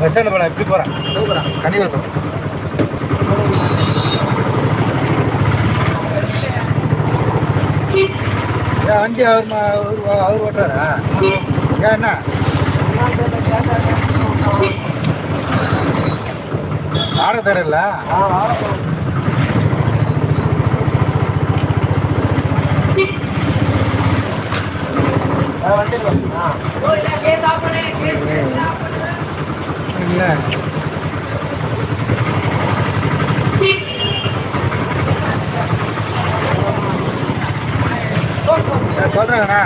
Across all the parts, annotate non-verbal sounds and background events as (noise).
Bus stand போகிறேன் எப்படி போகிறேன் கண்டிப்பாக போகிறேன் வண்டி அவர் அவர் அவர் ஓட்டுறாரா? ஏன் என்ன? வாடகை தரல? இல்லை சொல்கிறேங்கண்ணா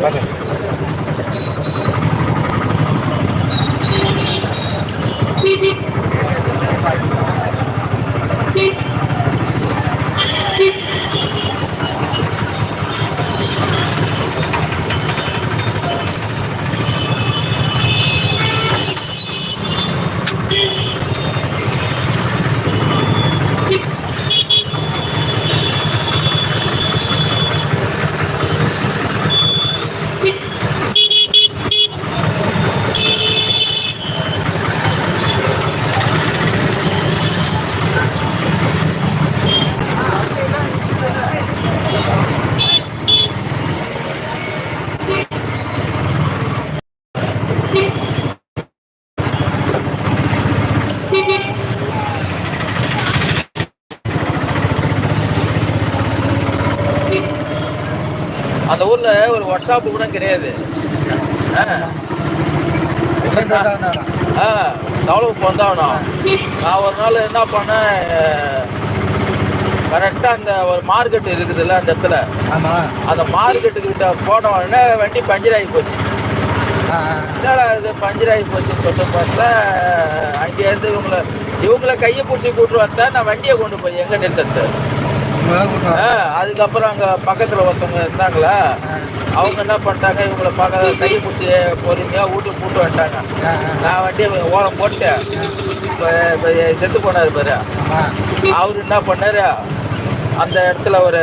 பார்த்து அந்த ஊர்ல ஒரு ஒர்க் ஷாப்பு கூட கிடையாது. ஆ. டெவலப் வந்தாகணும் நான். ஒரு நாள் என்ன பண்ணேன் கரெக்டாக அந்த ஒரு மார்க்கெட் இருக்குதுல்ல அந்த இடத்துல. அந்த மார்க்கெட்டு கிட்ட போன உடனே வண்டி பஞ்சர் ஆகி போச்சு என்னடா இது பஞ்சர் ஆகி போச்சுன்னு சொல்லிட்டு பார்த்தா அங்கேருந்து இவங்கள இவங்கள கையை பிடிச்சி கூட்டு வந்தா நான் வண்டியை கொண்டு போய் எங்கே ஆ, அதுக்கப்புறம் அங்கே பக்கத்தில் ஒருத்தவங்க இருந்தாங்களா அவங்க என்ன பண்ணிட்டாங்க இவங்கள பார்க்க கையை பிடிச்சி பொறுமையாக வீட்டுக்கு கூட்டு வந்துட்டாங்க. நான் வண்டியை ஓரம் போட்டு செத்து போனார் பாரு. அவர் என்ன பண்ணாரு அந்த இடத்துல ஒரு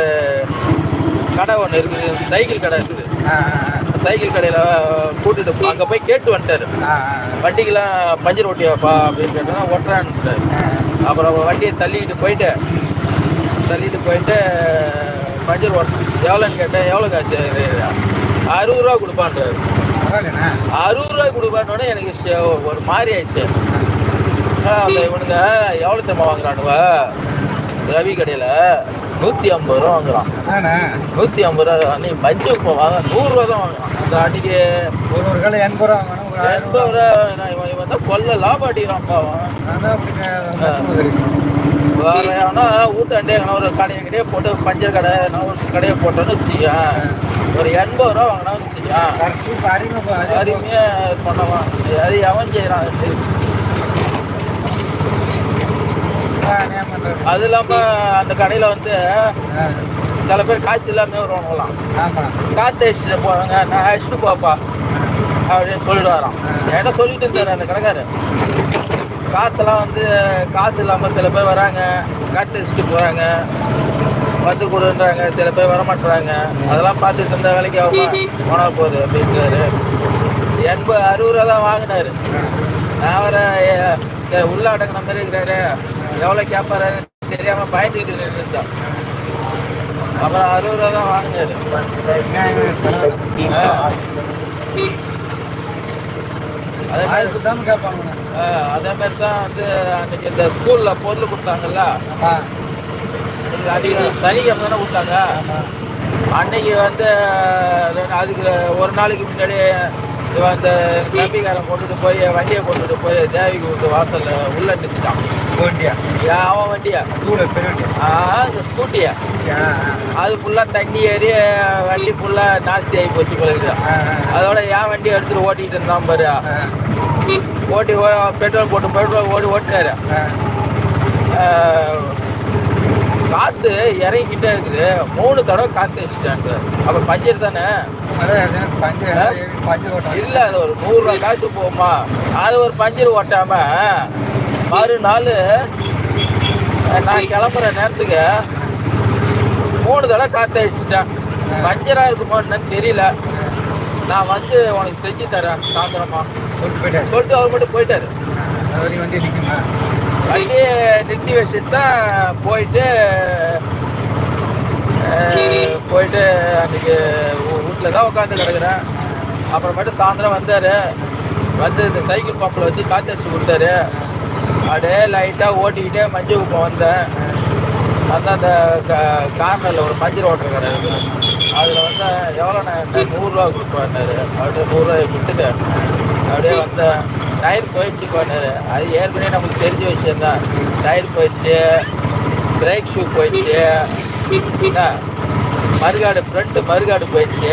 கடை ஒன்று இருக்குது சைக்கிள் கடை இருக்குது. சைக்கிள் கடையில் கூட்டிட்டு அங்கே போய் கேட்டு வந்துட்டாரு. வண்டிக்கெல்லாம் பஞ்சர் ஓட்டியாப்பா அப்படின்னு கேட்டோன்னா ஒட்டுறான்னு அப்புறம் வண்டியை தள்ளிக்கிட்டு போயிட்டு தள்ளிட்டு போயிட்டு பஞ்சர் ஓட்ட எவ்வளோன்னு கேட்டேன் எவ்வளோ காசு? அறுபது ரூபா கொடுப்பான்றாரு. அறுபது ரூபாய் கொடுப்பான்னோடனே எனக்கு ஒரு மாதிரி ஆயிடுச்சு. அந்த இவனுங்க எவ்வளோ தெரியுமா வாங்குறானுவ ரவி கடையில் நூற்றி ஐம்பது ரூபா வாங்குறான். நூற்றி ஐம்பது ரூபா நீ பஞ்சு இப்போ வாங்க நூறுரூவா தான் வாங்குறான். அந்த அன்னைக்கு ஒரு ஒரு காலை எண்பது ரூபா வாங்கணும் எண்பது ரூபா இவன் இவன் தான் கொல்ல லாபம் அடிக்கிறான்ப்பா அவன் அதான் வேற எவனா வீட்டாண்டே ஒரு கடையை கடையே போட்டு பஞ்சர் கடை நான் ஒரு கடையை போட்டோன்னு வச்சுக்க ஒரு எண்பது ரூபா வாங்கினான்னு வச்சுக்க கரெக்ட் இப்போ அருமையாக இது பண்ணுவான் அது எவன் செய்கிறான் அது? அது இல்லாமல் அந்த கடையில் வந்து சில பேர் காசு இல்லாமல் வருவாங்களாம். ஆமாம் காற்று அடிச்சுட்டு போகிறாங்க நான் அடிச்சுட்டு போப்பா அப்படின்னு சொல்லிட்டு வரான். என்கிட்ட சொல்லிட்டு இருந்தார் அந்த கடைக்காரு காற்றுலாம் வந்து காசு இல்லாமல் சில பேர் வராங்க. காற்று அடிச்சுட்டு போகிறாங்க வந்து கொடுன்றாங்க. சில பேர் வர மாட்டுறாங்க அதெல்லாம் பார்த்துட்டு இருந்த வேலைக்கு ஆகுமா போனால் போகுது அப்படின்றாரு. எண்பது அறுபது ரூபா தான் வாங்கினாரு. நான் வர உள்ள அடங்கின மாதிரி இருக்கிறாரு. எவ்வளோ கேட்பாரு தெரியாமல் பயந்துக்கிட்டு நின்றுட்டான் அப்புறம் அறுபது ரூபா தான் வாங்கினாரு. அதே மாதிரி தான் கேட்பாங்கண்ணா ஆ, அதே மாதிரி தான் வந்து அன்னைக்கு இந்த ஸ்கூலில் பொருள் கொடுத்தாங்கல்ல? அதிகம் சனிக்கிழமை தானே கொடுத்தாங்க? அன்னைக்கு வந்து அதுக்கு ஒரு நாளைக்கு முன்னாடி இவன் அந்த தம்பிக்காரன் கொண்டுட்டு போய் வண்டியை கொண்டுட்டு போய் தேவிக்கு விட்டு வாசல்ல உள்ள நிறுத்திட்டான். வண்டியா? அவன் வண்டியா? கூட பெரிய வண்டியா? இந்த ஸ்கூட்டியா? அது ஃபுல்லாக தண்ணி ஏறி வண்டி ஃபுல்லாக நாஸ்தி ஆகி போச்சு ஆ அதோட என் வண்டி எடுத்துட்டு ஓட்டிட்டு இருந்தான் பாரு. ஓட்டி பெட்ரோல் போட்டு பெட்ரோல் ஓடி ஓட்டினாரு. காத்து இறங்கிக்கிட்டே இருக்குது. மூணு தடவை காத்து வச்சுட்டான்ட்டு அப்ப பஞ்சர் தானே? இல்ல அது ஒரு நூறுரூவா காசு போகுமா? அது ஒரு பஞ்சர் ஓட்டாம மறுநாள் நான் கிளம்புற நேரத்துக்கு மூணு தடவை காத்து அடிச்சிட்டேன் பஞ்சராக இருக்குமோ என்னன்னு தெரியல. நான் வந்து உனக்கு செஞ்சு தரேன் சாயந்தரமா. சொல்லிட்டு அவர் மட்டும் போயிட்டாரு. அங்கே நிறுத்தி வச்சுட்டு தான் போயிட்டு போயிட்டு அன்றைக்கி வீட்டில் தான் உட்காந்து கிடக்குறேன். அப்புறமேட்டு சாயந்தரம் வந்தார். வந்து இந்த சைக்கிள் பம்பில் வச்சு காற்று அடிச்சு கொடுத்தாரு. அப்படியே லைட்டாக ஓட்டிக்கிட்டே மஞ்சள் குப்பம் வந்தேன். வந்து அந்த கார்னரில் ஒரு மஞ்சள் ஓட்டுற கடை இருக்குது அதில் வந்து எவ்வளோ நான் நூறுரூவா கொடுப்பேன்னாரு அப்படியே நூறுரூவா கொடுத்துட்டு அப்படியே வந்தேன் டயர் போயிடுச்சு போனாரு அது ஏற்கனவே நமக்கு தெரிஞ்ச விஷயம் தான் டயர் போயிடுச்சு பிரேக் ஷூ போயிடுச்சு என்ன? மறுகாடு ஃப்ரண்ட்டு மறுகாடு போயிடுச்சு.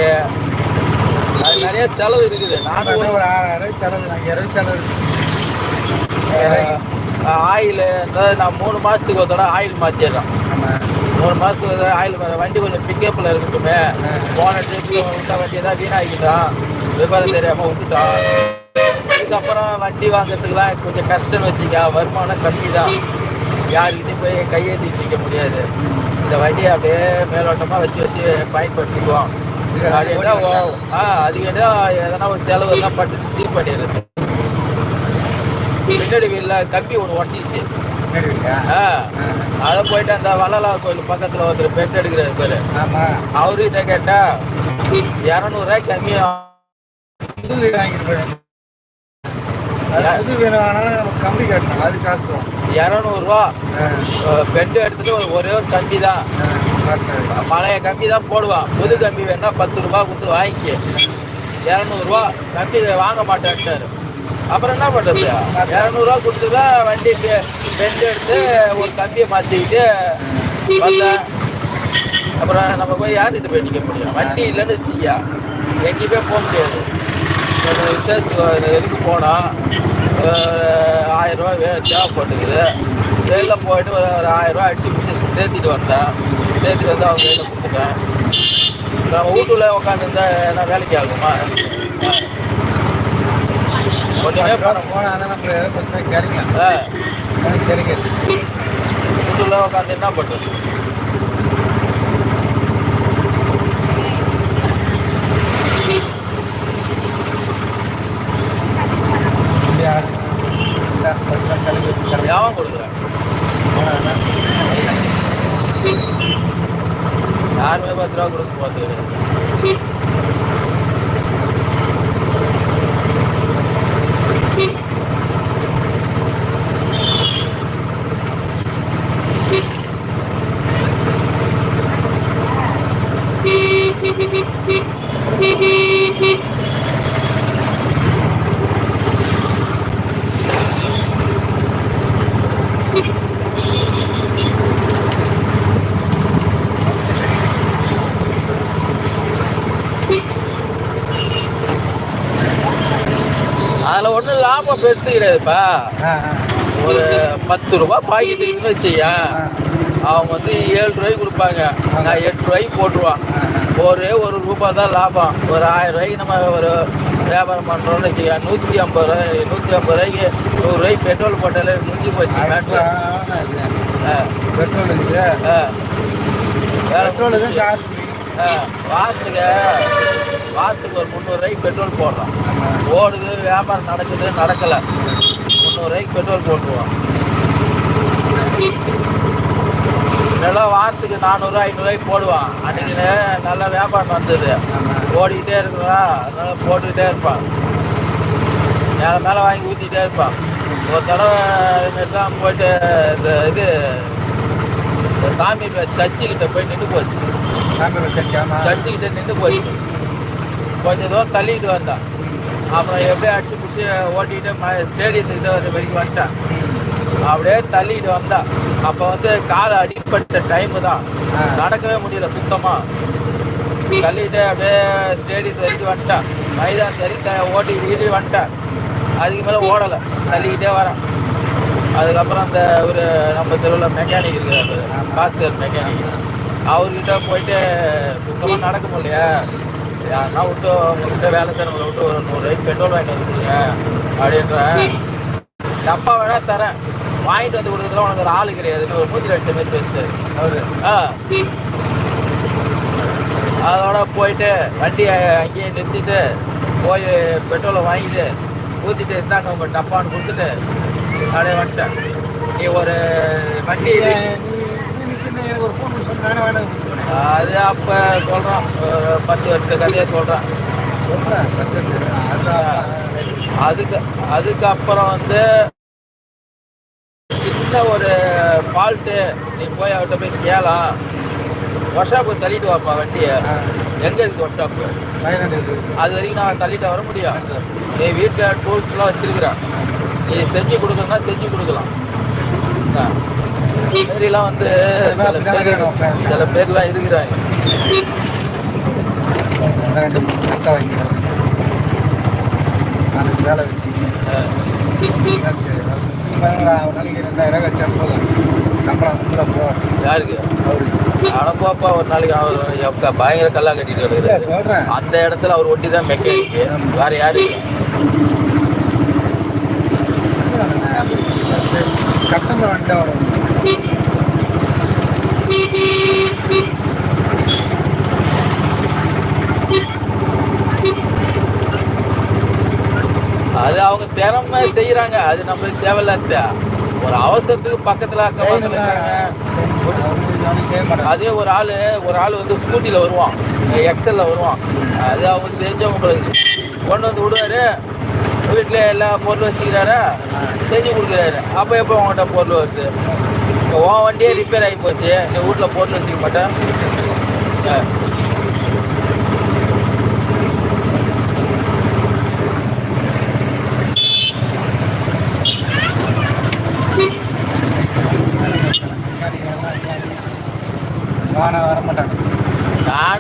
அது நிறைய செலவு இருக்குது. நானும் ஒரு ஆறாயிரம் செலவு? ஐயாயிரம் செலவு ஆயில் நான் மூணு மாதத்துக்கு ஒரு தடவை ஆயில் மாற்றிடுறேன் ஆமாம் மூணு மாதத்துக்கு ஒரு ஆயில் வண்டி கொஞ்சம் பிக்கப்பில் இருக்கட்டுமே. போன ட்ரிப்பில் விட்ட வண்டி தான் வீணாக்கிட்டான் விவரம் தெரியாமல் விட்டுட்டான் இதுக்கப்புறம் வண்டி வாங்குறதுக்குலாம் கொஞ்சம் கஷ்டம்னு வச்சுக்க. வருமானம் கம்மி தான் யாருக்கிட்டையும் போய் கையேற்றிட்டு நிற்க முடியாது. இந்த வண்டியை அப்படியே மேலோட்டமாக வச்சு வச்சு பயன்படுத்திக்குவோம். ஓ- ஆ அதுக்கு என்ன எதனா ஒரு செலவு எல்லாம் பட்டு சீர் பண்ணிடுறது. பின்னாடி வீட்டில் கம்பி ஒன்று உடச்சிச்சு ஆ அதை போயிட்டு அந்த வள்ளலா கோயில் பக்கத்தில் ஒருத்தர் பெட் எடுக்கிறாரு பேர். அவர்கிட்ட கேட்டா இரநூறுவாய்க்கு கம்மியா. புது வீடு வாங்கிட்டு போயிடும் அது புது வீடு வாங்கினா நம்ம கம்பி கட்டணும். அது காசு. இரநூறுவா ஆ, பெட் எடுத்துட்டு ஒரு ஒரே ஒரு கம்பி தான். பழைய கம்பி தான் போடுவான் புது கம்பி வேணா பத்து ரூபா கொடுத்து வாங்கிக்க. இரநூறுவா கம்பி வாங்க மாட்டேன்ட்டாரு அப்புறம் என்ன பண்ணுறது இரநூறுவா கொடுத்து தான் வண்டி பெண்ட் எடுத்து ஒரு கம்பியை மாற்றிக்கிட்டு வந்தேன். அப்புறம் நம்ம போய் யார்கிட்ட போய் நிற்க முடியும்? வண்டி இல்லைன்னு வச்சுக்கியா. எங்கேயுமே போக முடியாது. விசேஷத்துக்கு இதுக்கு போனால் ஆயிரம் ரூபா வே தேவைப்பட்டுக்குது. வெளில போயிட்டு ஒரு ஒரு ஆயிரம் ரூபா அடிச்சு பிடிச்சி சேர்த்திட்டு வந்தேன் சேர்த்துட்டு வந்து அவங்க கையில் கொடுத்துட்டேன். நம்ம வீட்டுல உட்காந்துருந்தா என்ன வேலைக்கு ஆகுமா? ஒன்றுமே பத்து ரூபா போனா நம்ம கொஞ்சம் கிடைக்கும் கிடைக்காது வீட்டுல உட்காந்து என்ன பண்ணுறது இல்லையா இல்லை பத்து ரூபா செலவு வச்சு கொடுக்குறேன். யாருமே பத்து ரூபா கொடுக்க போகிறது கிடையாது அதில் ஒன்றும் லாபம் பெருசு கிடையாதுப்பா. ஒரு பத்து ரூபா பாக்கெட் இருக்குன்னு வச்சுயா அவங்க வந்து ஏழு ரூபாய்க்கு கொடுப்பாங்க. நான் எட்டு ரூபாய்க்கு போட்டுருவான். ஒரே ஒரு ரூபாய் தான் லாபம். ஒரு ஆயிரம் ரூபாய்க்கு நம்ம ஒரு வியாபாரம் பண்ணுறோம்னு வச்சுக்க நூற்றி ஐம்பது ரூபாய் நூற்றி ஐம்பது ரூபாய்க்கு நூறு ரூபாய்க்கு பெட்ரோல் போட்டாலே முடிஞ்சு போச்சு பெட்ரோல் பெட்ரோல். காசு. ஆ. வாரத்துக்கு வாரத்துக்கு ஒரு முந்நூறுரூவாய்க்கு பெட்ரோல் போடுறோம். ஓடுது வியாபாரம் நடக்குது நடக்கலை. முந்நூறுரூவாய்க்கு பெட்ரோல் போட்டுருவோம். நல்லா வாரத்துக்கு நானூறு ஐநூறுரூவாய்க்கு போடுவான். அன்றைக்கி நல்லா வியாபாரம் வந்தது ஓடிக்கிட்டே இருக்கிறா. நல்லா போட்டுக்கிட்டே இருப்பான். மேலே மேலே வாங்கி ஊற்றிக்கிட்டே இருப்பான். ஒரு தடவை இதுமாரி தான் போயிட்டு இந்த இது இந்த சாமி சர்ச்சுக்கிட்ட போய் நின்று போச்சு. சாமி வச்சிருக்காமா சர்ச்சுக்கிட்ட நின்று போச்சு கொஞ்சம் தூரம் தள்ளிட்டு வந்தான். அப்புறம் எப்படியே அடிச்சு பிடிச்சி ஓட்டிக்கிட்டு ம ஸ்டேடியத்துக்கிட்ட ஒரு வரைக்கும் வந்துட்டான். அப்படியே தள்ளிட்டு வந்தான். அப்போ வந்து காலை அடிப்பட்ட டைமு தான். நடக்கவே முடியல சுத்தமாக தள்ளிட்டு அப்படியே ஸ்டேடியத்து வரைக்கும் வந்துட்டான். மைதானத்து வரைக்கும் த- ஓட்டி வீடு வந்துட்டான். அதுக்கு மேலே ஓடலை. தள்ளிக்கிட்டே வரான். அதுக்கப்புறம் அந்த ஒரு நம்ம தெருவில் மெக்கானிக் இருக்கிறாரு. பாஸ்கர் மெக்கானிக் அவர்கிட்ட போயிட்டு சுத்தமாக நடக்க முடியலையா? யாருன்னா விட்டு உங்ககிட்ட வேலை செய்யறவங்களை விட்டு ஒரு நூறுரூவாய்க்கு பெட்ரோல் வாங்கிட்டு வந்துருங்க அப்படின்றேன் டப்பா வேணா தரேன். வாங்கிட்டு வந்து கொடுக்குறதுல உனக்கு ஒரு ஆள் கிடையாதுன்னு ஒரு மூஞ்சி லட்சம் மாதிரி பேசிட்டாரு. அவரு? ஆ. அதோட போயிட்டு வண்டியை அங்கேயே நிறுத்திட்டு போய் பெட்ரோலை வாங்கிட்டு ஊற்றிட்டு இருந்தாங்க உங்க டப்பான்னு கொடுத்துட்டு அப்படியே வந்துட்டேன். நீ ஒரு வண்டி எனக்கு ஒரு ஃபோன் சொல்லி நானே அது அப்போ சொல்கிறான் ஒரு பத்து வருஷத்து கதையை சொல்கிறேன் அதுக்கு அதுக்கப்புறம் வந்து சின்ன ஒரு ஃபால்ட்டு நீ போய் அவர்கிட்ட போய் கேளாம் ஒர்க் ஷாப்பு தள்ளிட்டு வாப்பா வண்டியை. எங்கே இருக்குது ஒர்க் ஷாப்பு அது வரைக்கும் நான் தள்ளிட்டு வர முடியும் நீ வீட்டில் டூல்ஸ்லாம் வச்சிருக்கிறேன் நீ செஞ்சு கொடுக்கணும்னா செஞ்சு கொடுக்கலாம். சரிலாம் வந்து சில பேர் சில பேர்லாம் இருக்கிறாங்க. ரெண்டு நாளைக்கு வேலை நாளைக்கு ரெண்டாயிரம் போதும். சம்பளம் ஃபுல்லாக யாருக்கு? அவருக்கு. அனுப்பாப்பா ஒரு நாளைக்கு அவர் பயங்கர கல்லா கட்டிட்டு சொல்கிறேன் அந்த இடத்துல அவர் ஒட்டி தான் மெக்கானிக்கு வேற யாரு. கஸ்டமர் வந்துட்டு வரும் அது அவங்க திறமை செய்யறாங்க அது நம்மளுக்கு தேவையில்லாத ஒரு அவசரத்துக்கு பக்கத்துல அக்கம் பக்கத்துல இருக்காங்க. செய்ய மாட்டாங்க அதே ஒரு ஆள் ஒரு ஆள் வந்து ஸ்கூட்டியில் வருவான். எக்ஸலில் வருவான். அது அவங்க தெரிஞ்சவங்களுக்கு கொண்டு வந்து விடுவாரு. வீட்டில் எல்லா பொருளும் வச்சுக்கிறாரா. செஞ்சு கொடுக்குறாரு. அப்போ எப்போ உங்கள்கிட்ட பொருள் வருது? இப்போ உன் வண்டியே ரிப்பேர் ஆகி போச்சு. நீ வீட்டில் பொருள் வச்சுக்க மாட்டேன்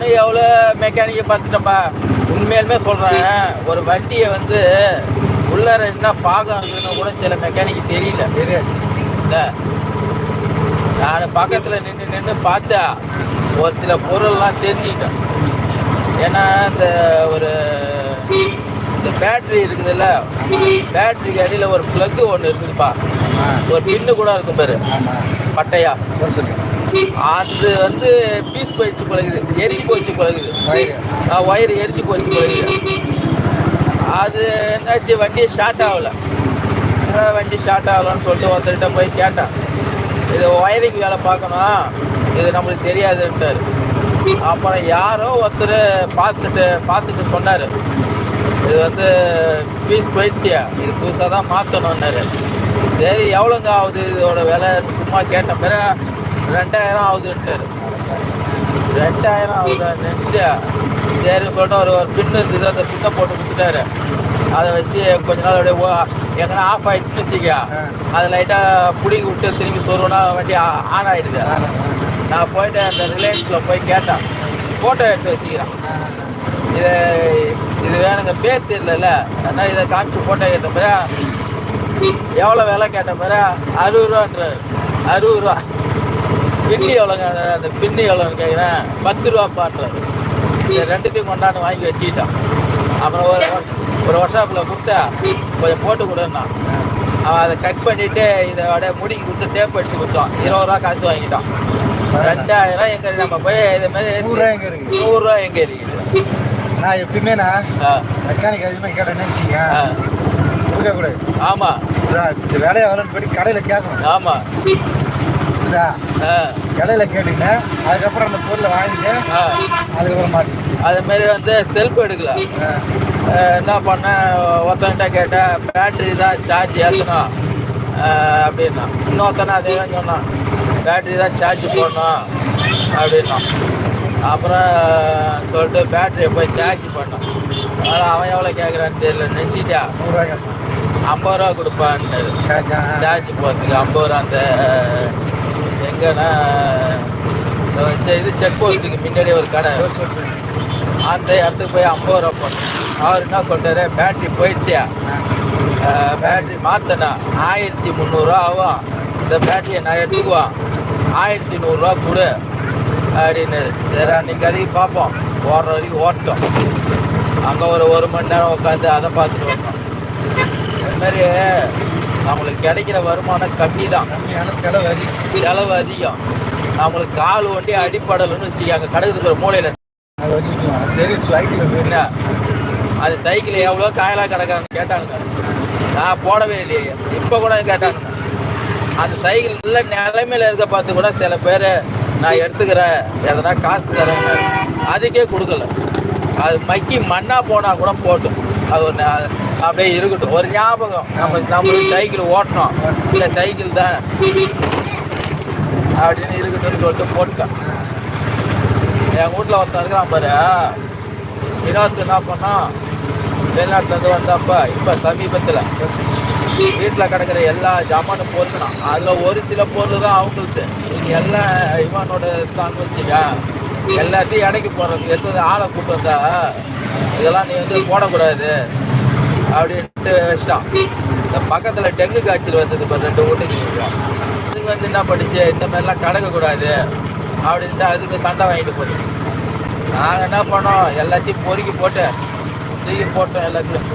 நானும் எவ்வளோ மெக்கானிக்கை பார்த்துட்டேன்ப்பா. உண்மையிலுமே சொல்கிறேன் ஒரு வண்டியை வந்து உள்ளார என்ன பாகம் இருக்குன்னு கூட சில மெக்கானிக்கு தெரியல. தெரியாது இல்லை. நான் பக்கத்தில் நின்று நின்று பார்த்தா ஒரு சில பொருள்லாம் தெரிஞ்சுக்கிட்டேன். ஏன்னா இந்த ஒரு இந்த பேட்ரி இருக்குதுல்ல பேட்ரிக்கு அடியில் ஒரு ப்ளக்கு ஒன்று இருக்குதுப்பா. ஒரு பின்னு கூட இருக்கும் பாரு. பட்டையா? சொல்லு. அது வந்து பீஸ் போயிடுச்சு பழகுது எரிஞ்சு போச்சு பழகுது ஒயர் எரிஞ்சு போச்சு பழகுது அது என்னாச்சு வண்டி ஸ்டார்ட் ஆகல. வண்டி ஸ்டார்ட் ஆகலன்னு சொல்லிட்டு ஒருத்தர்கிட்ட போய் கேட்டேன். இது ஒயரிங் வேலை பார்க்கணும். இது நம்மளுக்கு தெரியாதுன்ட்டார். அப்புறம் யாரோ ஒருத்தர் பார்த்துட்டு பார்த்துட்டு சொன்னார். இது வந்து பீஸ் போயிடுச்சியா இது புதுசாக தான் மாற்றணுன்னாரு சரி எவ்வளோங்க ஆகுது இதோட விலை? சும்மா கேட்ட பிறகு ரெண்டாயிரம் ஆகுதுன்ட்டாரு. ரெண்டாயிரம் ஆகுதா? நினச்சிட்டு சரி சொல்லிட்டு ஒரு ஒரு பின்னு இருந்தது அந்த பின்னை போட்டு கொடுத்துட்டாரு. அதை வச்சு கொஞ்ச நாள் அப்படியே ஓ- எங்கன்னா ஆஃப் ஆயிடுச்சுன்னு வச்சுக்க. அதை லைட்டாக பிடிங்கி விட்டு திரும்பி சொருவனா வண்டி ஆன் ஆயிடுது. நான் போயிட்டு அந்த ரிலையன்ஸில் போய் கேட்டேன். ஃபோட்டோ எடுத்து வச்சுக்கிறேன். இது இது வேணுங்க பேர் தெரியல அதனால் இதை காமிச்சு ஃபோட்டோ கேட்ட பிறகு எவ்வளோ விலை கேட்ட பிறகு அறுபது ரூபான்றாரு. அறுபது ரூபா. பின்னி எவ்வளோங்க அந்த பின்னி எவ்வளோன்னு கேட்குறேன் பத்து ரூபாப்பான்றாரு இது ரெண்டுத்தையும் கொண்டாந்து வாங்கி வச்சுக்கிட்டான். அப்புறம் ஒரு ஒரு ஒர்க்ஷாப்பில் கொடுத்தா கொஞ்சம் போட்டு கொடுன்னா. அவன் அதை கட் பண்ணிவிட்டு இதை அப்படியே முடிக்கி கொடுத்து டேப் அடிச்சு கொடுத்தான். இருபது ரூபா காசு வாங்கிட்டான். ரெண்டாயிரம் எங்கே நம்ம போய் இது மாதிரி நூறுரூவா எங்கே இருக்கு? நூறுரூவா எங்கே இருக்குது நான் எப்பயுமே நான் மெக்கானிக் அதிகமாக கேட்டேன் நினச்சிங்க. ஆ. கொடுக்கக்கூடாது. ஆமாம் இந்த வேலையை போயிட்டு கடையில் கேட்கணும். ஆமாம் புரியுதா ஆ. கடையில் கேட்டுங்க. அதுக்கப்புறம் அந்த பொருளை வாங்கிட்டு அதுக்கப்புறம் மாற்றி அது மாதிரி வந்து செல்ஃப் எடுக்கல. என்ன பண்ணேன் ஒருத்தன்கிட்ட கேட்டேன் பேட்ரி தான் சார்ஜ் ஏற்றணும் அப்படின்னா. இன்னொருத்தனை அதே தான் சொன்னான் பேட்ரி தான் சார்ஜ் போடணும் அப்படின்னா. அப்புறம் சொல்லிட்டு பேட்டரியை போய் சார்ஜ் பண்ணோம் அதனால் அவன் எவ்வளோ கேட்குறான்னு தெரியல. நினச்சிட்டா நூறுரூவா கேட்கணும் ஐம்பது ரூபா கொடுப்பான்னு. சார்ஜ் போகிறதுக்கு ஐம்பது ரூபா அந்த எங்கன்னா இது செக் போஸ்ட்டுக்கு முன்னாடி ஒரு கடை. அந்த இடத்துக்கு போய் ஐம்பது ரூபா போனேன் அவர் என்ன சொல்கிறார் பேட்ரி போயிடுச்சியா? பேட்டரி மாற்றினா ஆயிரத்தி முந்நூறுரூவா ஆகும். இந்த பேட்டரியை நான் எடுத்துக்குவான் ஆயிரத்தி நூறுரூவா கொடு. அப்படின்னு சரி அன்னைக்கு அதிகம் பார்ப்போம். ஓடுற வரைக்கும் ஓட்டோம் அங்கே ஒரு ஒரு மணி நேரம் உட்காந்து அதை பார்த்துட்டு வந்தோம் இது நம்மளுக்கு கிடைக்கிற வருமானம் கம்மி தான். கம்மியான செலவு அதிகம் செலவு அதிகம். நம்மளுக்கு கால் வண்டி அடிப்படலைன்னு வச்சு அங்கே ஒரு மூலையில். சரி சைக்கிள் என்ன? அது சைக்கிள் எவ்வளோ காயலாக கிடக்கான்னு கேட்டானுங்க. நான் போடவே இல்லையே. இப்போ கூட கேட்டானுங்க. அந்த சைக்கிள் நல்ல நிலைமையில இருக்க பார்த்து கூட சில பேர் நான் எடுத்துக்கிறேன். எதனா காசு தரேன்னு. அதுக்கே கொடுக்கல. அது மக்கி மண்ணா போனால் கூட போட்டும். அது ஒரு அப்படியே இருக்கட்டும். ஒரு ஞாபகம். நம்ம நம்மளுக்கு சைக்கிள் ஓட்டணும். இல்லை சைக்கிள் தான். அப்படின்னு இருக்கட்டும்னு சொல்லிட்டு போட்டுட்டேன் என் வீட்டில் ஒருத்தன் இருக்கிறான் பாரு. வினோத் என்ன பண்ணோம் வெளிநாட்டுலேருந்து வந்தப்ப இப்போ சமீபத்தில் வீட்டில் கிடக்கிற எல்லா ஜாமானும் பொருளும் அதில் ஒரு சில பொருள் தான் அவங்களுக்கு. இது எல்லாம் இவனோட தான் வச்சுக்க. எல்லாத்தையும் இடைக்கு போடுறது. எடுத்து ஆளை கூப்பிட்டு வந்தா இதெல்லாம் நீ வந்து போடக்கூடாது. அப்படின்ட்டு வச்சிட்டான். இந்த பக்கத்தில் டெங்கு காய்ச்சல் வந்தது இப்போ ரெண்டு வீட்டுக்கு இதுங்க வந்து என்ன படிச்சு இந்த மாதிரிலாம் கடக்கக்கூடாது அப்படின்ட்டு அதுக்கு சண்டை வாங்கிட்டு போச்சு. நாங்கள் என்ன பண்ணோம்? எல்லாத்தையும் பொறுக்கி போட்டு தூக்கி போட்டோம் எல்லாத்தையும்.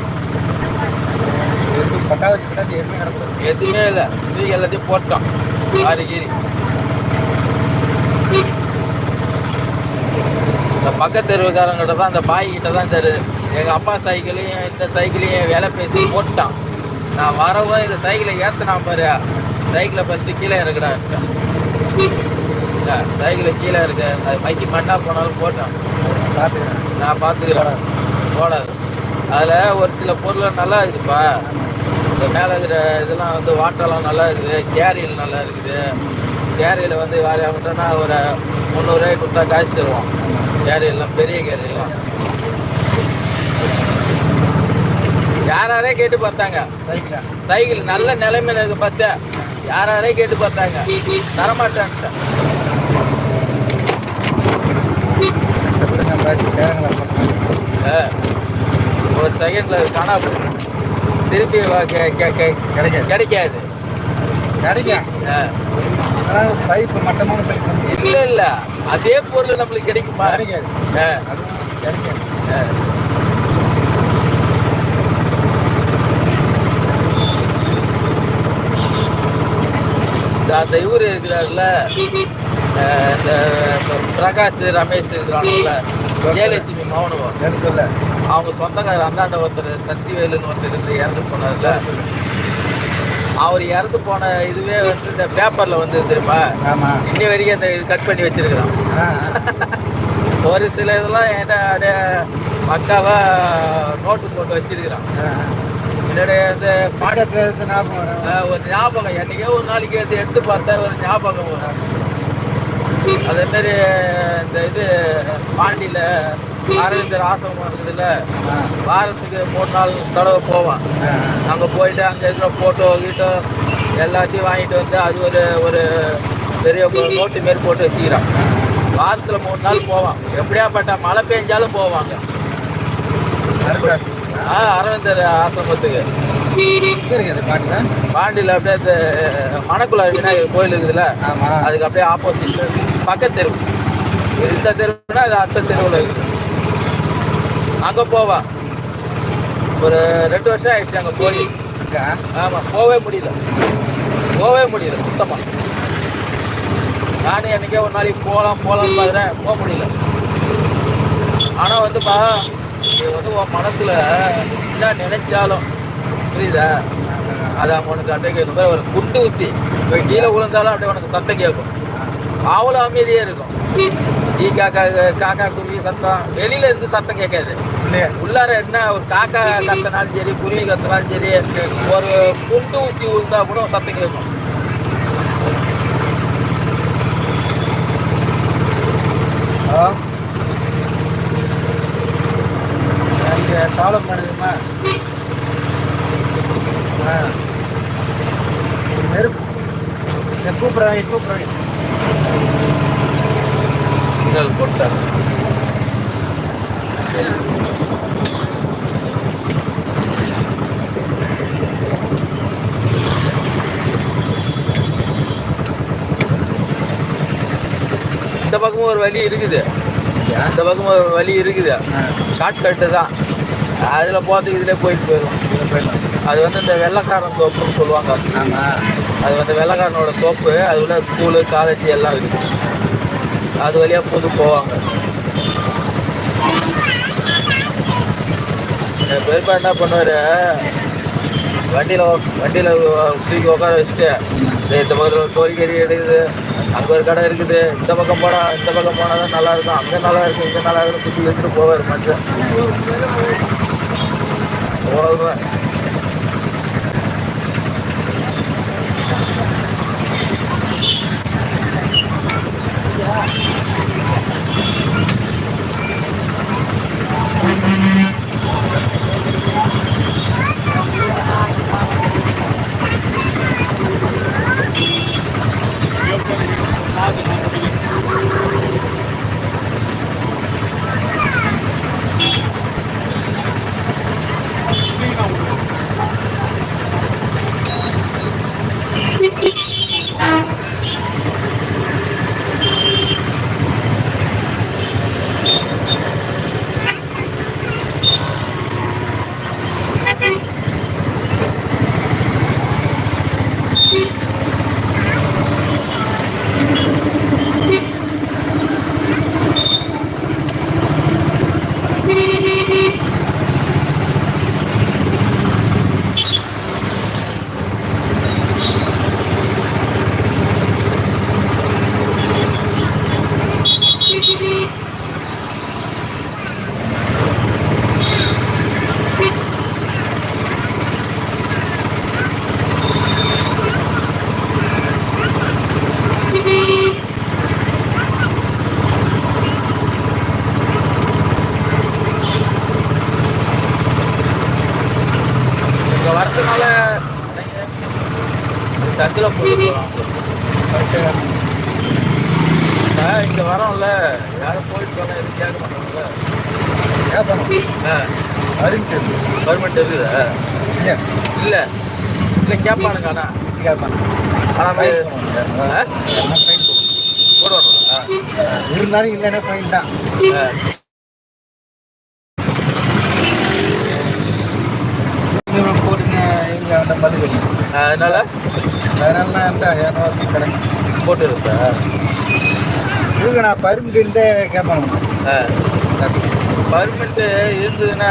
எதுவுமே இல்லை. தூக்கி எல்லாத்தையும் போட்டோம். ஆறு கீரி. இந்த பக்கத்து தெருவுக்காரங்கிட்ட தான் அந்த பாய் கிட்ட தான் தருது எங்கள் அப்பா சைக்கிளையும் இந்த சைக்கிளையும் வேலை பேசி போட்டான் நான் வரவும் இந்த சைக்கிளை ஏற்றினா பாரு. சைக்கிளை ஃபஸ்ட்டு கீழே இருக்கடா இருக்கேன் சைக்கிளை கீழே இருக்க அது மைக்கி மண்டா போனாலும் போட்டான். பார்த்துக்கிறேன் நான் பார்த்துக்கிறேன். போடாது. அதில் ஒரு சில பொருள் நல்லா இருக்குப்பா. இந்த மேலே இருக்கிற இதெல்லாம் வந்து வாட்டரெல்லாம் நல்லா இருக்குது. கேரியல் நல்லா இருக்குது. கேரியில் வந்து வேறு அவங்கள்ட்டனா ஒரு முந்நூறுரூவாய்க்கு கொடுத்தா காசு தருவோம் கேரியெல்லாம் பெரிய கேரியெல்லாம் யாராரே கேட்டு பார்த்தாங்க. சைக்கிளா? சைக்கிள் நல்ல நிலைமையில இருக்கு பார்த்தா. யாராரே கேட்டு பார்த்தாங்க. ஆ. ஒரு செகண்ட்ல காணா. திருப்பி கிடைக்காது. கிடைக்காது. கிடைக்கும் இல்ல இல்ல. அதே பொருள் நம்மளுக்கு கிடைக்குமா? கிடைக்காது ஆ, அதுவும் கிடைக்காது ஆ. இந்த- அந்த இவர் இருக்கிறார்ல இந்த பிரகாஷ் ரமேஷ் இருக்கிறானுங்கள ஜெயலட்சுமி மௌனவம். சொல்ல? அவங்க சொந்தக்காரர் அந்தாண்ட ஒருத்தர் சக்திவேலுன்னு ஒருத்தர் இருந்து இறந்து போனார்ல. அவர் இறந்து போன இதுவே வந்து இந்த பேப்பர்ல வந்து தெரியுமா? இன்னி வரைக்கும் அந்த இது கட் பண்ணி வச்சிருக்கிறான். ஆ ஒரு சில இதெல்லாம் என்கிட்ட அப்படியே பக்காவா நோட்டு போட்டு வச்சிருக்கிறான். என்னுடைய இந்த பாட பாடத்தில் இருந்து ஞாபகம் ஒரு ஞாபகம். என்னைக்கோ ஒரு நாளைக்கு எடுத்து எடுத்து பார்த்தா ஒரு ஞாபகம் வரும். அதே மாதிரி இந்த இது பாண்டியில் அரவிந்தர் ஆசிரமம் இருக்குதுல்ல வாரத்துக்கு மூணு நாள் தடவை போவான். அங்கே போயிட்டு அங்கே இருக்கிற ஃபோட்டோ கீட்டோ எல்லாத்தையும் வாங்கிட்டு வந்து அது ஒரு ஒரு பெரிய நோட்டு மாரி போட்டு வச்சுக்கிறான். வாரத்தில் மூணு நாள் போவான். எப்படியாப்பட்ட மழை பெஞ்சாலும் போவாங்க. ஆ அரவிந்தர் ஆசிரமத்துக்கு. பாண்டியில் அப்படியே இந்த மணக்குளார் விநாயகர் கோயில் இருக்குதுல்ல? அதுக்கு அப்படியே ஆப்போசிட்ல பக்கத்து தெரு. இந்த தெருவுனா அது அடுத்த தெருவில் இருக்குது. அங்கே போவான் ஒரு ரெண்டு வருஷம் ஆயிடுச்சு அங்கே போய். ஆமாம் போகவே முடியல. போகவே முடியல சுத்தமாக நானும் என்னைக்கே ஒரு நாளைக்கு போகலாம் போகலான்னு பார்க்குறேன் போக முடியல. ஆனால் வந்துப்பா நீ வந்து உன் மனசில் என்ன நினைச்சாலும் புரியுதா? அது அவங்க உனக்கு அப்படியே கேட்கும். பாரு, ஒரு குண்டு ஊசி கீழே விழுந்தாலும் அப்படியே உனக்கு சத்தம் கேட்கும். அவ்வளோ அமைதியே இருக்கும். ஈ காக்கா காக்கா குருவி சத்தம். வெளியில இருந்து சத்தம் கேட்காது. உள்ளார என்ன ஒரு காக்கா கத்தினாலும் சரி குருவி கத்தினாலும் சரி ஒரு குண்டு ஊசி விழுந்தா கூட சத்தம் கேட்கும். ஹலோ? தாளம் பண்ணுதுமா ஆ. நெருப்பு. கூப்பிட்றாங்க கூப்பிட்றாங்க சிக்னல் போட்டாங்க இந்த பக்கமும் ஒரு வழி இருக்குது. இந்த பக்கமும் ஒரு வழி இருக்குது. ஆ. ஷார்ட் கட்டு தான். அதில் போகிறதுக்கு இதில் போயிட்டு போயிடும் இதில் போயிடலாம். அது வந்து இந்த வெள்ளைக்காரன் தோப்புன்னு சொல்லுவாங்க. ஆமாம் அது வந்து வெள்ளைக்காரனோட தோப்பு அது உள்ள ஸ்கூலு காலேஜ் எல்லாம் இருக்குது அது வழியாக புது போவாங்க. என் பெரியப்பா என்ன பண்ணுவாரு? வண்டியில் வண்டியில் தூக்கி உட்கார வச்சுட்டு "டேய், இந்த பக்கத்தில் ஒரு கோழிக்கறி எடுக்குது. அங்கே ஒரு கடை இருக்குது. இந்த பக்கம் போனா இந்த பக்கம் போனால் தான் நல்லா இருக்கும். அங்கே நல்லா இருக்கும் இங்கே நல்லா இருக்கும் சுற்றி வச்சுட்டு போவார் மனுஷன். அவ்வளோதான் சந்தில் இங்கே வரோம்ல யாரும் போலீஸ் சொன்னால் எதுவும் கேட்க மாட்டாங்கல்ல கேட்பாங்க ஆ கவர்மெண்ட் இருக்குதா இல்லை இல்லை இல்லை கேட்பானுங்க ஆனால் கேட்பாங்க ஆனால் ஃபைன் பண்ணுவாங்க இருந்தாலும் இல்லைன்னா ஃபைன் தான் போட்டுங்க அந்த மது அதனால்? அதனால நான் இந்த இரநூறு கிடைக்கும் போட்டு இருக்கா இவங்க நான் பர்மிட்டு இருந்ததுன்னா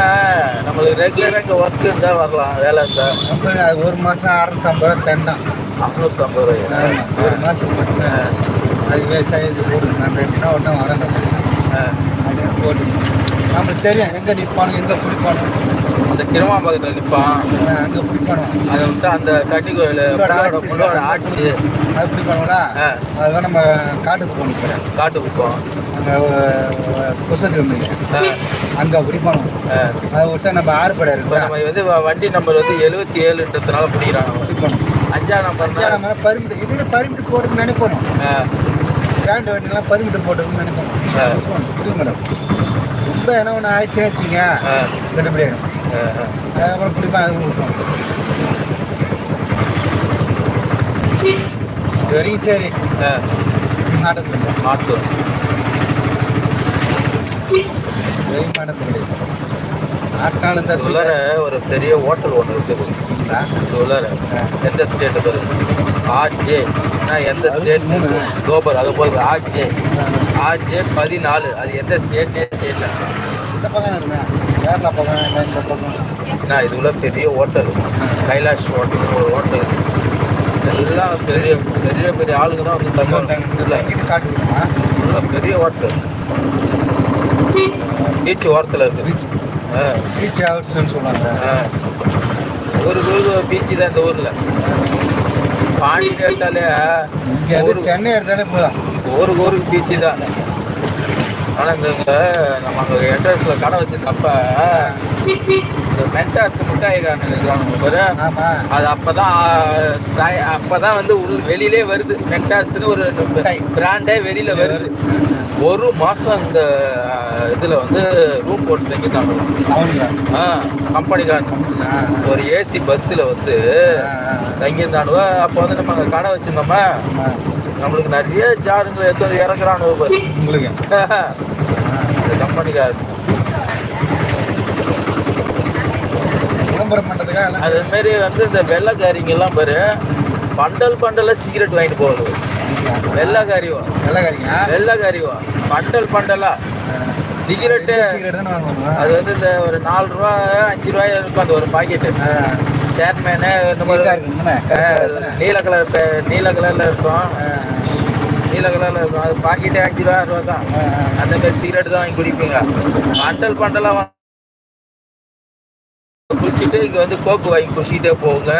நம்மளுக்கு ரெகுலராக இங்கே ஒர்க் இருந்தால் வரலாம் வேலை இருந்தால் நம்ம அது ஒரு மாதம் அறுநூத்தம்பது ரூபா தண்ணம் அறுநூத்தம்பது ரூபாய்? ஒரு மாதம் போட்டுங்க அது விவசாயத்துக்கு போட்டு நம்ம எப்படின்னா ஒன்றா வரேன் போட்டு. நம்மளுக்கு தெரியும் எங்கே நிற்பானு எங்கே பிடிப்பானு அந்த கிருமாம்பக்கத்தில் நிற்பான் அங்கே பிடிப்பானு அதை விட்டு அந்த கட்டி கோயில் முள்ளோட ஆட்சி. அது பிடிப்பானுங்களா அதுதான் நம்ம காட்டுக்கு போகணும் காட்டு குப்பம் அங்கே புசத்து ஆ, அங்கே பிடிப்பானு. அதை விட்டா நம்ம ஆறுபடை இருக்குல்ல? நம்ம வந்து வண்டி நம்பர் வந்து எழுபத்தி ஏழுன்றதுனால பிடிக்கிறாங்க. பிடிப்பானு அஞ்சா நம்பர்னா நம்ம பர்மிட் இதில் பர்மிட் போட்டுன்னு நினைப்போம். ஸ்டாண்ட் வண்டிலாம் பர்மிட் போட்டுன்னு நினைப்போம். புரியுது மேடம். ரொம்ப என்ன ஒன்று ஆயிடுச்சு வச்சுங்க ஆ, அப்புறம் ஆகிடும் அதுக்கப்புறம் அது கொடுப்போம் இது வரைக்கும் சரி ஆ, மாட்டத்தில் மாத்தூர் வரைக்கும் மாட்டத்தில் கிடையாது ஆட்டாலும் ஒரு பெரிய ஹோட்டல் ஒன்று இருக்குது இது எந்த ஸ்டேட்டு பாருங்க ஆர்ஜே எந்த ஸ்டேட் கோபர் அது போல் ஆர்ஜே ஆர்ஜே பதினாலு. அது எந்த ஸ்டேட்னே தெரியல. இந்த பக்கம் கேரளா பக்கம் இந்த பக்கம்? ஏன்னா இது உள்ள பெரிய ஹோட்டல் கைலாஷ் ஹோட்டல் ஒரு ஹோட்டல் எல்லாம் பெரிய பெரிய பெரிய ஆளுங்க தான் வந்து தங்குவாங்க உள்ள பெரிய ஹோட்டல் பீச் ஓரத்தில் இருக்கு. பீச். பீச் ஹவுஸ்ன்னு சொல்லுவாங்க. ஒரு ஊருக்கு பீச்சு தான் இந்த ஊரில். பாண்டி எடுத்தாலே சென்னை எடுத்தாலே போதும். ஊருக்கு ஊருக்கு பீச்சு தான். ஆனால் இந்த நம்ம அங்கே என்ட்ரன்ஸில் கடை வச்சிருந்தப்ப இந்த மென்டாஸ் மிட்டாய்காரனுங்க இருக்கிறானுங்க பாரு. அது அப்பதான் அப்பதான் வந்து உள் வெளியிலே வருது. மென்டாஸ்னு ஒரு பிராண்டே வெளியில வருது. ஒரு மாசம் இந்த இதுல வந்து ரூம் போட்டு தங்கிட்டாங்க அவனுங்க ஆ கம்பெனிக்காரன் ஒரு ஏசி பஸ்ஸில் வந்து தங்கியிருந்தானுவ. அப்போ வந்து நம்ம அங்கே கடை வச்சிருந்தோமா. நம்மளுக்கு நிறைய ஜாருங்களை எடுத்து இறக்குறானுவ உங்களுக்கு? (laughs) இந்த கம்பெனிக்காரன் விளம்பரம் பண்ணுறதுக்காக எல்லாம் அது மாரி வந்து இந்த வெள்ளைக்காரிங்க எல்லாம் பாரு பண்டல் பண்டலா சிகரெட் வாங்கிட்டு போகுது வெள்ளைக்காரிவா வெள்ளைக்காரிங்க வெள்ளைக்காரிவா பண்டல் பண்டலா. சிகரெட்டு. அது வந்து இந்த ஒரு நாலு ரூபா அஞ்சு ரூபாய் இருக்கும் அந்த ஒரு பாக்கெட்டு சேர்மேனு இந்த மாதிரி. நீல கலர் நீல கலர்ல இருக்கும். நீல கலர்ல இருக்கும் அது பாக்கெட்டே அஞ்சு ரூபா ரூபா தான். அந்த மாதிரி சிகரெட் தான் வாங்கி குடிப்பீங்க. பண்டல் பண்டலா வாங்கி குடிச்சிட்டு இங்க வந்து கோக்கு வாங்கி குடிச்சிட்டே போங்க.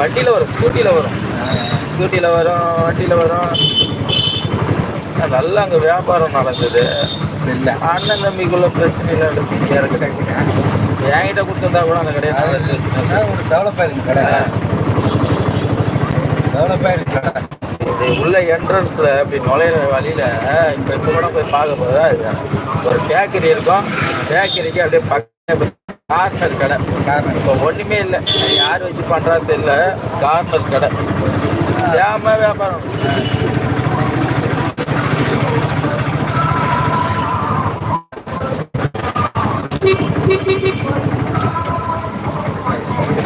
வண்டியில வரும். ஸ்கூட்டில வரும். ஸ்கூட்டில வரும் வண்டியில வரும். நல்லா அங்க வியாபாரம் நடந்தது. இல்ல அண்ணன் தம்பிக்குள்ள பிரச்சனை இல்லை எனக்கு என்கிட்ட கொடுத்ததா கூட அந்த கடையை நல்லா இருந்துச்சு. ஒரு டெவலப் ஆயிருக்கு கடை. டெவலப் ஆயிருக்கு? இது உள்ள என்ட்ரன்ஸ்ல அப்படி நுழையிற வழியில இப்ப இப்ப கூட போய் பார்க்க போதா இது ஒரு பேக்கரி இருக்கும். பேக்கரிக்கு அப்படியே பக்கம் கார்னர் கடை. காரணம் இப்போ ஒண்ணுமே இல்லை. யார் வச்சு பண்றா தெரியல. கார்னர் கடை. சேம வியாபாரம்.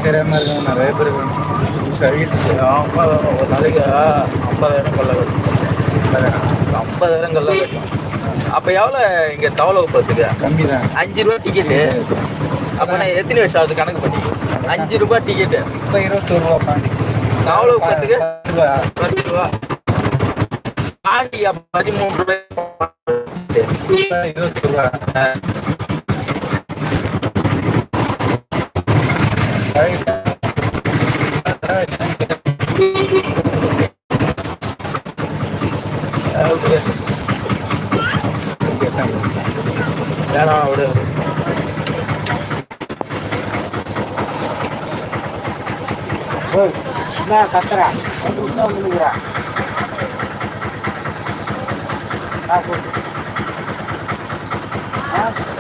தெரியாம இருக்காங்க நிறைய பேர் சரி ஐம்பதாயிரம் ஒரு நாளைக்கு ஐம்பதாயிரம் கல்ல கட்டும் ஐம்பதாயிரம் கல்ல கட்டும் அப்போ எவ்வளோ இங்கே தவளை உப்பத்துக்கு கம்மி தான் அஞ்சு ரூபா டிக்கெட்டு அப்போ நான் எத்தனை வருஷம் ஆகுது கணக்கு பண்ணி? அஞ்சு ரூபாய் டிக்கெட்டு இப்போ இருபத்தொரு ரூபா பாண்டி உப்பத்துக்கு பத்து ரூபா. பத்து ரூபா. ஆண்டி அப்போ பதிமூணு ரூபாய். இப்போ இருபத்தொரு ரூபா வேணாம் விடு. என்ன கத்துறா.